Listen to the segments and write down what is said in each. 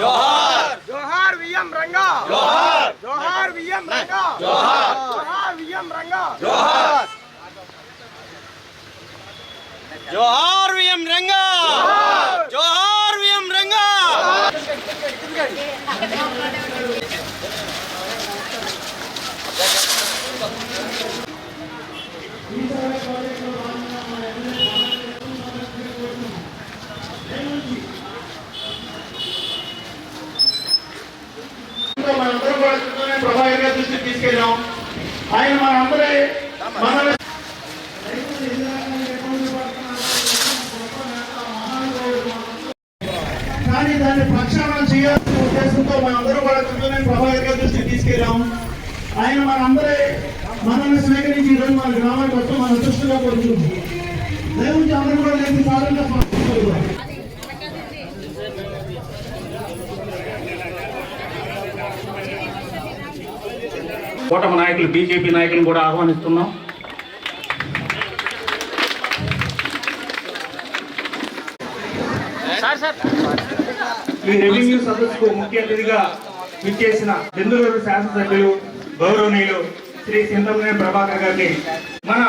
జోహార్. జోహార్ విఎం రంగా. జోహార్. జోహార్ విఎం రంగా. జోహార్ జోహార్ విఎం రంగా జోహార్ జోహార్ విఎం రంగా జోహార్ విఎం రంగా మనందరం కూడా కృతజ్ఞతలు ప్రభాకర్ గారి దృష్టికి తీసుకెళ్ళాం ఆయన మనందరి మనల్ని కానీ దాన్ని ప్రక్షాళన చేయాల్సిన ఉద్దేశంతో మనందరం కూడా కృతజ్ఞతలు ప్రభాకర్ గారి దృష్టికి తీసుకెళ్ళాం ఆయన మనందరి మనల్ని స్వీకరించి ఈరోజు మన గ్రామానికి అందరూ కూడా లేని స్వాగతిస్తున్నాం. కూటమి నాయకులు బీజేపీ నాయకులను కూడా ఆహ్వానిస్తున్నాం. ఈ రెవెన్యూ సదస్సుకు ముఖ్య అతిథిగా విచ్చేసిన బెందులూరు శాసనసభ్యులు గౌరవనీయులు శ్రీ సింధమనేని ప్రభాకర్ గారిని మన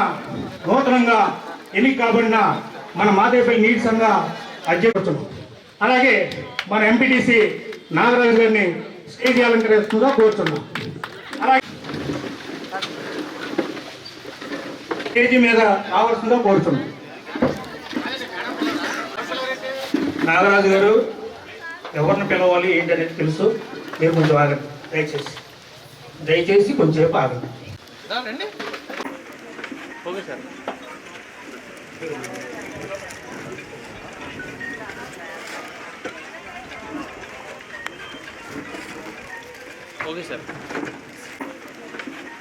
నూతనంగా ఎన్నిక కాబడిన మన మాదేపల్లి నీటి సంఘ అధ్యక్షుడు. అలాగే మన ఎంపీటీసీ నాగరాజు గారిని స్టేజ్ అలంకరిస్తుందా కోరుతున్నాం అలాగే స్టేజీ మీద రావాల్సిందో కోరుతున్నాం నాగరాజు గారు ఎవరిని పిలవాలి ఏంటనేది తెలుసు. మీరు కొంచెం ఆగండి. దయచేసి దయచేసి కొంచెంసేపు ఆగండి. Okay sir.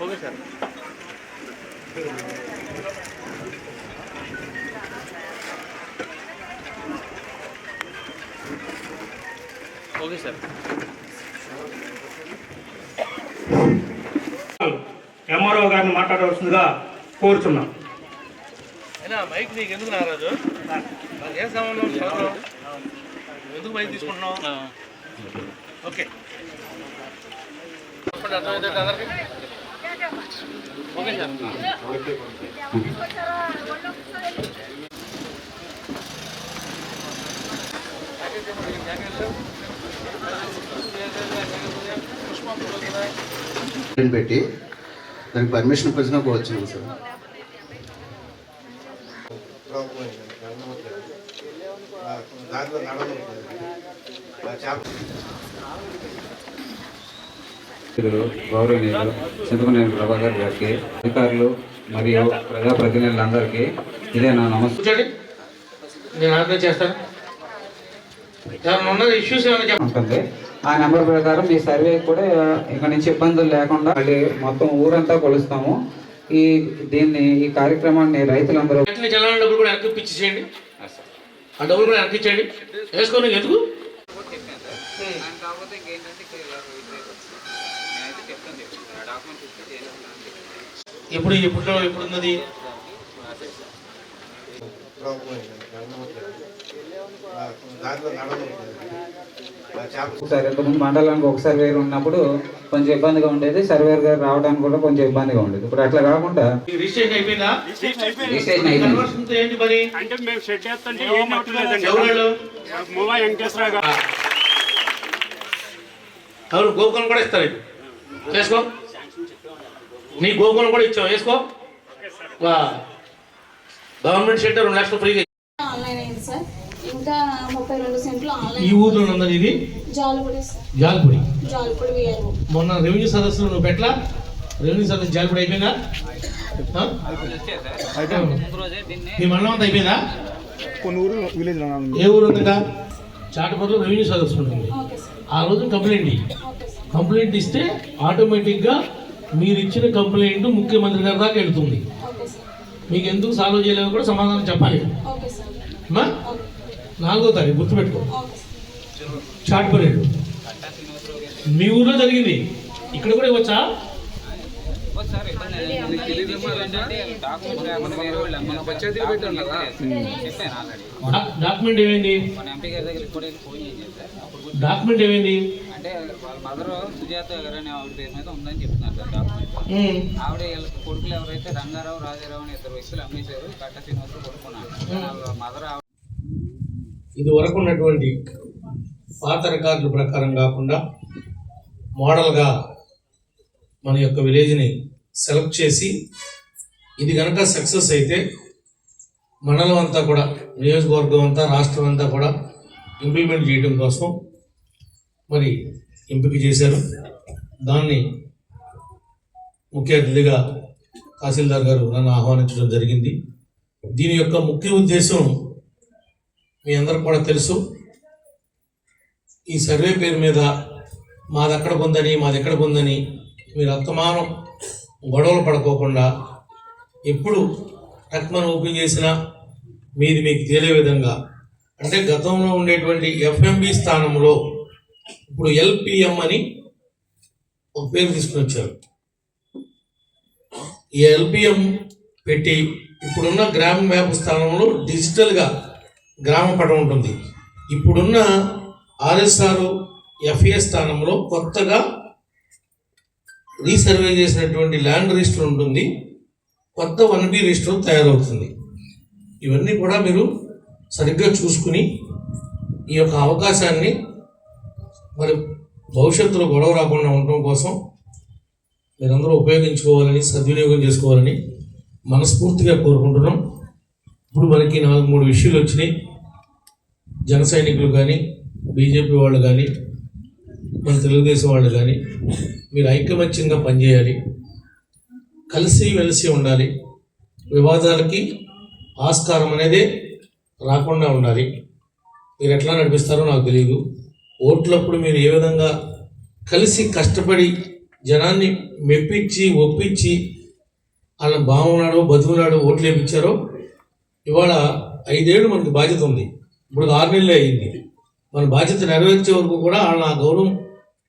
Okay sir. Okay sir. MRO గారిని మాట్లాడవలసిందిగా కోరుచున్నాం అయినా మైక్ నీకు ఎందుకు నారాజు? ఏం సంబంధం? ఎందుకు మైక్ తీసుకుంటున్నావు? ఓకే. Okay sir. పెట్టి దానికి పర్మిషన్ వచ్చినా వచ్చినాం సార్. గౌరవనీయులు చింతమనేని ప్రభాకర్ గారికి అధికారులు మరియు ప్రజాప్రతినిధులందరికీ ఇదే నా నమస్కారం కూర్చోండి. నేను ఆర్డర్ చేస్తాను. ఇష్యూస్ ఏమైనా చెప్పండి ఆ నెంబర్ ప్రకారం మీ సర్వే కూడా ఇక్కడ నుంచి ఇబ్బందులు లేకుండా మళ్ళీ మొత్తం ఊరంతా కొలుస్తాము. ఈ దీన్ని ఈ కార్యక్రమాన్ని రైతులందరూ వెంటనే చలాన డబ్బులు కూడా వెనక్కి పిచ్చి చేయండి ఆ డబ్బులు కూడా వెనక్కి ఇచ్చేయండి. వేసుకోండి ఎందుకు? ఎప్పుడు ఎప్పుడు ఎప్పుడు ఒకసారి మండలానికి ఒక సర్వేర్ ఉన్నప్పుడు కొంచెం ఇబ్బందిగా ఉండేది. సర్వేర్ గారు రావడానికి కూడా కొంచెం ఇబ్బందిగా ఉండేది. ఇప్పుడు అట్లా కాకుండా అవును గోకులం కూడా ఇస్తారు చేసుకో. నీ గోకులం కూడా ఇచ్చావు. వేసుకో. వా. గవర్నమెంట్ షెడ్ రెండు లక్షలు ఫ్రీగా ఇంకా ముప్పై రెండు సెంట్లు ఈ ఊర్లో ఉందని ఇది? జాలిపూడి సార్ జాల్పూడి. జాలిపూడి విఆర్ఓ మొన్న రెవెన్యూ సదస్సులో నువ్వు పెట్లా రెవెన్యూ సదస్సు జాల్పూడి అయిపోయిందా? ఈ మండలం అంతా అయిపోయిందా? కొన్ని ఊరు విలేజ్ ఏ ఊరు ఉందా చాటపర్లో రెవెన్యూ సదస్సు ఉంటుంది ఓకే సార్ ఆ రోజు కంప్లైంట్ ఇయ్యి. ఓకే సార్ కంప్లైంట్ ఇస్తే ఆటోమేటిక్గా మీరు ఇచ్చిన కంప్లైంట్ ముఖ్యమంత్రి గారి దాకా వెళ్తుంది. ఓకే సార్ మీకు ఎందుకు సాల్వ్ చేయలేదో కూడా సమాధానం చెప్పాలి. నాలుగో తారీఖు గుర్తుపెట్టుకో. Chat parade. మీ ఊర్లో జరిగింది. ఇక్కడ కూడా ఇవ్వచ్చా? డాక్యుమెంట్ ఏమైంది? డాక్యుమెంట్ ఏమైంది? అంటే వాళ్ళ మదర్ సుజాత గారు అనే ఆవిడ పేరు మీద ఉందని చెప్తున్నారు సార్ డాక్యుమెంట్ ఆవిడ కొడుకులు ఎవరైతే రంగారావు రాజారావు అని ఇద్దరు వ్యక్తులు అమ్మేశారు కట్ట శ్రీనివాసరావు కొడుకున్నారు మదర్ ఇది వరకు ఉన్నటువంటి పాత రికార్డుల ప్రకారం కాకుండా మోడల్గా మన యొక్క విలేజ్ని సెలెక్ట్ చేసి ఇది కనుక సక్సెస్ అయితే మండలం అంతా కూడా నియోజకవర్గం అంతా రాష్ట్రం అంతా కూడా ఇంప్లిమెంట్ చేయడం కోసం మరి ఎంపిక చేశారు. దాన్ని ముఖ్య అతిథిగా తహసీల్దార్ గారు నన్ను ఆహ్వానించడం జరిగింది. దీని యొక్క ముఖ్య ఉద్దేశం మీ అందరికి కూడా తెలుసు. ఈ సర్వే పేరు మీద మాది అక్కడ ఉందని మాది ఎక్కడ ఉందని మీరు అత్తమానం గొడవలు పడుకోకుండా ఎప్పుడు టక్మన్ ఓపెన్ చేసినా మీది మీకు తేలే విధంగా. అంటే గతంలో ఉండేటువంటి ఎఫ్ఎంబి స్థానంలో ఇప్పుడు ఎల్పిఎం అని ఒక పేరు తీసుకుని వచ్చారు. ఈ ఎల్పిఎం పెట్టి ఇప్పుడున్న గ్రామ మ్యాప్ స్థానంలో డిజిటల్గా గ్రామ పటం ఉంటుంది. ఇప్పుడున్న ఆర్ఎస్ఆర్ ఎఫ్ఏ స్థానంలో కొత్తగా రీసర్వే చేసినటువంటి ల్యాండ్ రిజిస్టర్ ఉంటుంది. కొత్త వన్ బి రిజిస్టర్ తయారవుతుంది. ఇవన్నీ కూడా మీరు సరిగ్గా చూసుకుని ఈ యొక్క అవకాశాన్ని మరి భవిష్యత్తులో గొడవ రాకుండా ఉండటం కోసం మీరందరూ ఉపయోగించుకోవాలని సద్వినియోగం చేసుకోవాలని మనస్ఫూర్తిగా కోరుకుంటున్నాం. ఇప్పుడు మనకి నాలుగు మూడు విషయాలు వచ్చినాయి. జన సైనికులు కానీ బీజేపీ వాళ్ళు కానీ మన తెలుగుదేశం వాళ్ళు కానీ మీరు ఐకమత్యంగా పనిచేయాలి. కలిసి వెలిసి ఉండాలి. వివాదాలకి ఆస్కారం అనేది రాకుండా ఉండాలి. మీరు ఎట్లా నడిపిస్తారో నాకు తెలియదు. ఓట్లప్పుడు మీరు ఏ విధంగా కలిసి కష్టపడి జనాన్ని మెప్పించి ఒప్పించి వాళ్ళ బాగున్నాడో బతుకున్నాడో ఓట్లు వేయించారో ఇవాళ ఐదేళ్ళు మనకి బాధ్యత ఉంది. ఇప్పుడు ఆరు నెలలే అయింది. మన బాధ్యత నెరవేర్చే వరకు కూడా వాళ్ళ ఆ గౌరవం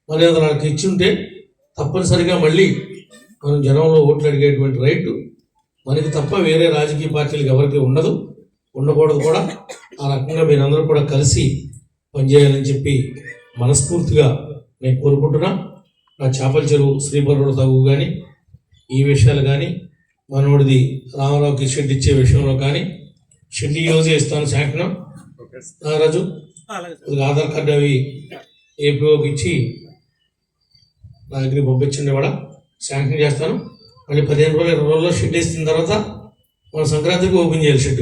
మర్యాద నాకు ఇచ్చుంటే తప్పనిసరిగా మళ్ళీ మనం జనంలో ఓట్లు అడిగేటువంటి రైట్ మనకి తప్ప వేరే రాజకీయ పార్టీలకు ఎవరికి ఉండదు ఉండకూడదు కూడా. ఆ రకంగా మీరందరూ కూడా కలిసి పనిచేయాలని చెప్పి మనస్ఫూర్తిగా నేను కోరుకుంటున్నా. నా చేపల చెరువు శ్రీపరుడు తగు కానీ ఈ విషయాలు కానీ మనోడిది రామారావుకి షెడ్ ఇచ్చే విషయంలో కానీ షెడ్ ఈ రోజే ఇస్తాను శాంక్షన్. రాజు? ఆధార్ కార్డు అవి ఏపీఓకి ఇచ్చి నా దగ్గరికి పంపించండి కూడా శాంక్షన్ చేస్తాను. మళ్ళీ పదిహేను రోజులు ఇరవై రోజుల్లో షెడ్ వేసిన తర్వాత మన సంక్రాంతికి ఓపెన్ చేయాలి షెడ్